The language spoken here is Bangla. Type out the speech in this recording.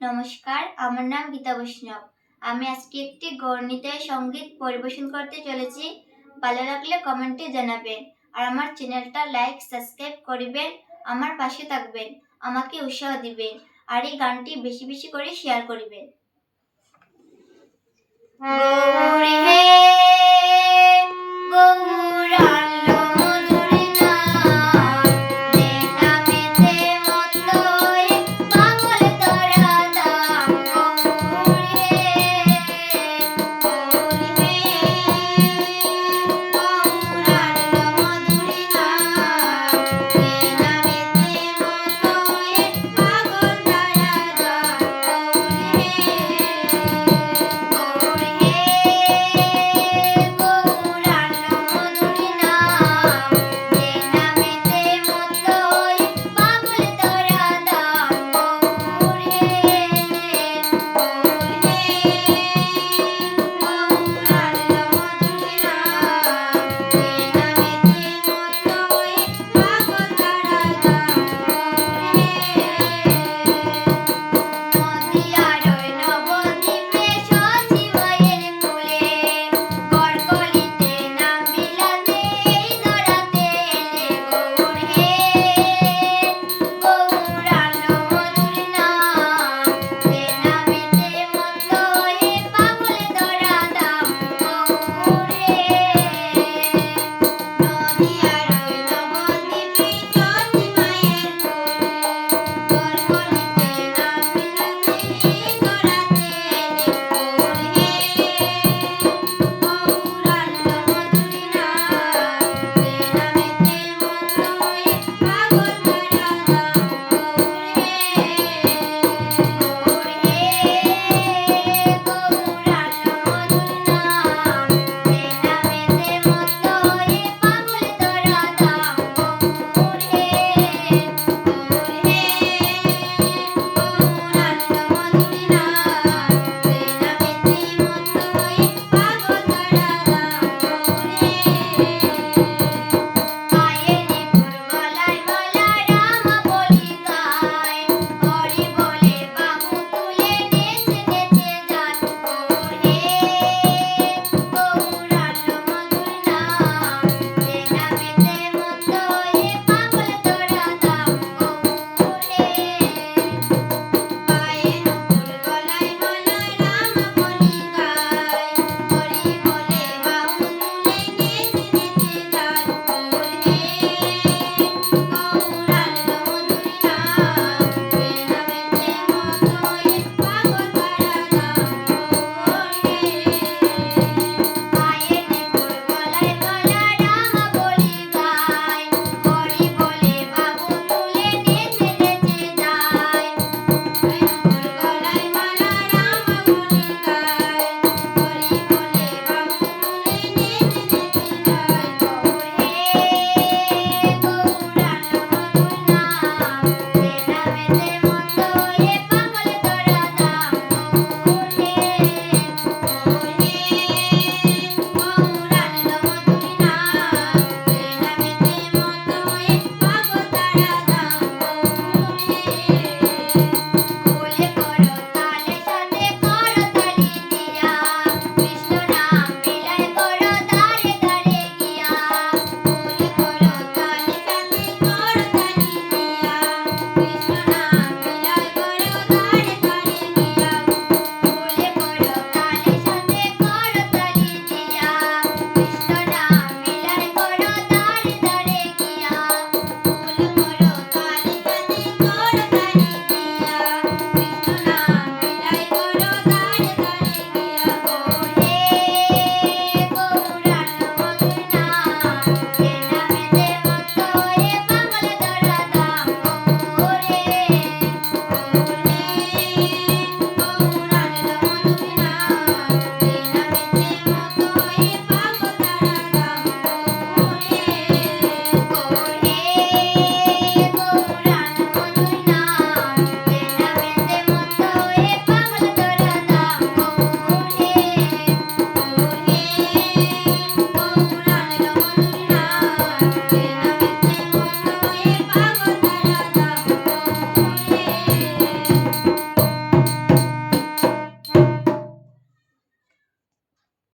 নমস্কার, আমার নাম গীতা বৈষ্ণব। আমি আজকে একটি গণিতের সংগীত পরিবেশন করতে চলেছি। ভালো লাগলে কমেন্টে জানাবেন। আর আমার চ্যানেলটা লাইক, সাবস্ক্রাইব করবেন, আমার পাশে থাকবেন, আমাকে উৎসাহ দিবেন, আর এই গানটি বেশি বেশি করে শেয়ার করবেন। হ্যাঁ।